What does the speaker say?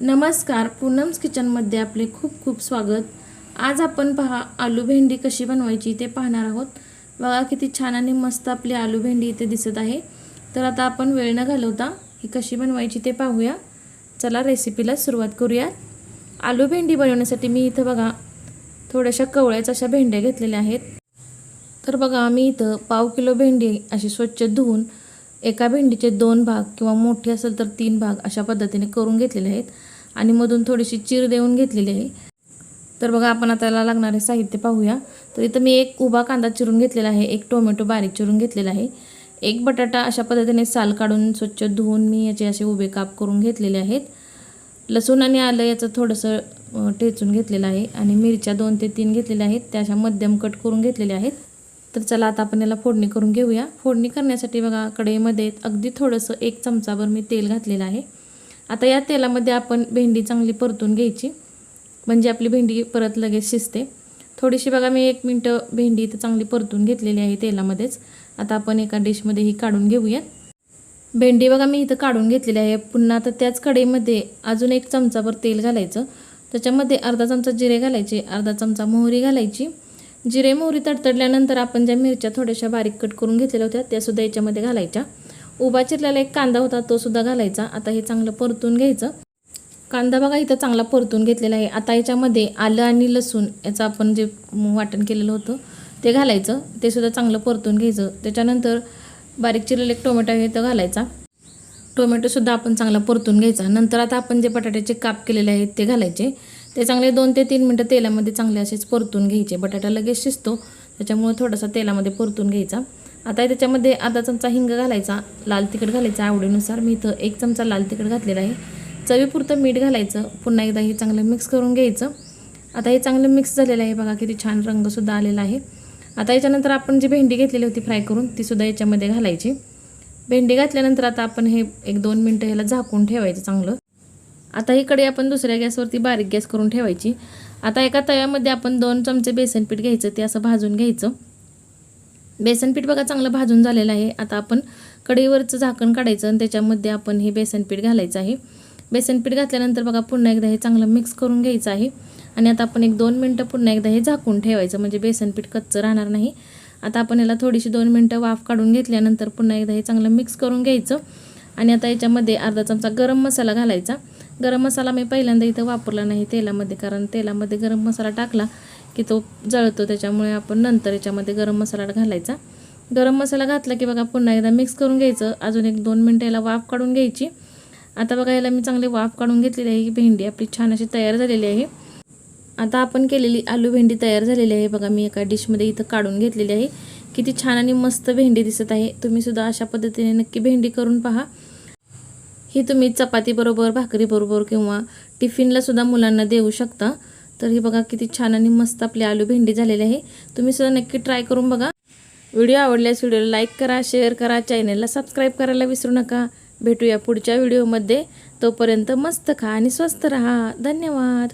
नमस्कार पूनम्स किचनमध्ये आपले खूप खूप स्वागत. आज आपण पहा आलू भेंडी कशी बनवायची ते पाहणार आहोत. बघा किती छान आणि मस्त आपली आलू भेंडी इथे दिसत आहे. तर आता आपण वेळ न घालवता ही कशी बनवायची ते पाहूया. चला रेसिपीला सुरुवात करूया. आलू भेंडी बनवण्यासाठी मी इथं बघा थोड्याशा कवळ्याच अशा भेंड्या घेतलेल्या आहेत. तर बघा आम्ही इथं पाव किलो भेंडी अशी स्वच्छ धुवून एका भेंडीचे दोन भाग किंवा मोठी असेल तर तीन भाग अशा पद्धतीने करून घेतलेले आहेत आणि मधून थोडीशी चीर देऊन घेतलेली आहे. तर बघा आपण आता लागणारे साहित्य पाहूया. तर इथं मी एक उभा कांदा चिरून घेतलेला आहे एक टोमॅटो बारीक चिरून घेतलेला आहे. एक बटाटा अशा पद्धतीने साल काढून स्वच्छ धुवून मी याचे असे उभे काप करून घेतलेले आहेत. लसूण आणि आलं याचं थोडंसं टेचून ठेचून घेतलेलं आहे आणि मिरच्या दोन ते तीन घेतलेल्या आहेत. त्या अशा मध्यम कट करून घेतलेल्या आहेत. तर चला आता आपण याला फोडणी करून घेऊया. फोडणी करण्यासाठी बघा कढईमध्ये अगदी थोडंसं एक चमचाभर मी तेल घातलेलं आहे. आता या तेलामध्ये आपण भेंडी चांगली परतून घ्यायची. म्हणजे आपली भेंडी परत लगेच शिजते. थोडीशी बघा मी एक मिनटं भेंडी इथं चांगली परतून घेतलेली आहे तेलामध्येच. आता आपण एका डिशमध्ये ही काढून घेऊयात. भेंडी बघा मी इथं काढून घेतलेली आहे. पुन्हा आता त्याच कढईमध्ये अजून एक चमचाभर तेल घालायचं. त्याच्यामध्ये अर्धा चमचा जिरे घालायचे अर्धा चमचा मोहरी घालायची. जिरे मोहरी तडतडल्यानंतर आपण ज्या मिरच्या थोड्याशा बारीक कट करून घेतलेल्या होत्या त्यासुद्धा याच्यामध्ये घालायच्या. उभा चिरलेला एक कांदा होता तो सुद्धा घालायचा. आता हे चांगलं परतून घ्यायचं. कांदा बघा इथं चांगला परतून घेतलेला आहे. आता याच्यामध्ये आलं आणि लसूण याचं आपण जे वाटण केलेलं होतं ते घालायचं. ते सुद्धा चांगलं परतून घ्यायचं. त्याच्यानंतर बारीक चिरलेला एक टोमॅटो आहे तो घालायचा. टोमॅटोसुद्धा आपण चांगला परतून घ्यायचा. नंतर आता आपण जे बटाट्याचे काप केलेले आहेत ते घालायचे. ते चांगले दोन ते तीन मिनटं तेलामध्ये चांगले असेच परतून घ्यायचे. बटाटा लगेच शिजतो त्याच्यामुळे थोडासा तेलामध्ये परतून घ्यायचा. आता त्याच्यामध्ये अर्धा चमचा हिंग घालायचा लाल तिखट घालायचा आवडीनुसार. मी इथं एक चमचा लाल तिखट घातलेला आहे. चवीपुरतं मीठ घालायचं. पुन्हा एकदा हे चांगलं मिक्स करून घ्यायचं. आता हे चांगलं मिक्स झालेलं आहे. बघा किती छान रंगसुद्धा आलेला आहे. आता याच्यानंतर आपण जी भेंडी घेतलेली होती फ्राय करून तीसुद्धा याच्यामध्ये घालायची. भेंडी घातल्यानंतर आता आपण हे एक दोन मिनटं ह्याला झाकून ठेवायचं चांगलं. आता इकडे आपण दुसऱ्या गॅसवरती बारीक गॅस करून ठेवायची. आता एका तव्यामध्ये आपण दोन चमचे बेसन पीठ घ्यायचं ते असं भाजून घ्यायचं. बेसन पीठ बघा चांगलं भाजून झालेलं आहे. आता आपण कढईवरचं झाकण काढायचं आणि त्याच्यामध्ये आपण हे बेसन पीठ घालायचं आहे. बेसन पीठ घातल्यानंतर बघा पुन्हा एकदा हे चांगलं मिक्स करून घ्यायचं आहे. आणि आता आपण एक दोन मिनटं पुन्हा एकदा हे झाकून ठेवायचं म्हणजे बेसन पीठ कच्चं राहणार नाही. आता आपण याला थोडीशी दोन मिनटं वाफ काढून घेतल्यानंतर पुन्हा एकदा हे चांगलं मिक्स करून घ्यायचं. आणि आता याच्यामध्ये अर्धा चमचा गरम मसाला घालायचा. गरम मसाला मी पहिल्यांदा इथं वापरला नाही तेलामध्ये कारण तेलामध्ये गरम मसाला टाकला की तो जळतो. त्याच्यामुळे आपण नंतर याच्यामध्ये गरम मसाला घालायचा. गरम मसाला घातला की बघा पुन्हा एकदा मिक्स करून घ्यायचं. अजून एक दोन मिनटं याला वाफ काढून घ्यायची. आता बघा याला मी चांगली वाफ काढून घेतलेली आहे. ही भेंडी आपली छान अशी तयार झालेली आहे. आता आपण केलेली आलू भेंडी तयार झालेली आहे. बघा मी एका डिशमध्ये इथं काढून घेतलेली आहे. किती छान आणि मस्त भेंडी दिसत आहे. तुम्ही सुद्धा अशा पद्धतीने नक्की भेंडी करून पहा. ही तुम्ही चपातीबरोबर भाकरीबरोबर किंवा टिफिनलासुद्धा मुलांना देऊ शकता. तर ही बघा किती छान आणि मस्त आपली आलू भेंडी झालेली आहे. तुम्ही सुद्धा नक्की ट्राय करून बघा. व्हिडिओ आवडल्यास व्हिडिओला लाईक करा शेअर करा चॅनलला सबस्क्राईब करायला विसरू नका. भेटूया पुढच्या व्हिडिओमध्ये तोपर्यंत मस्त खा आणि स्वस्त रहा. धन्यवाद.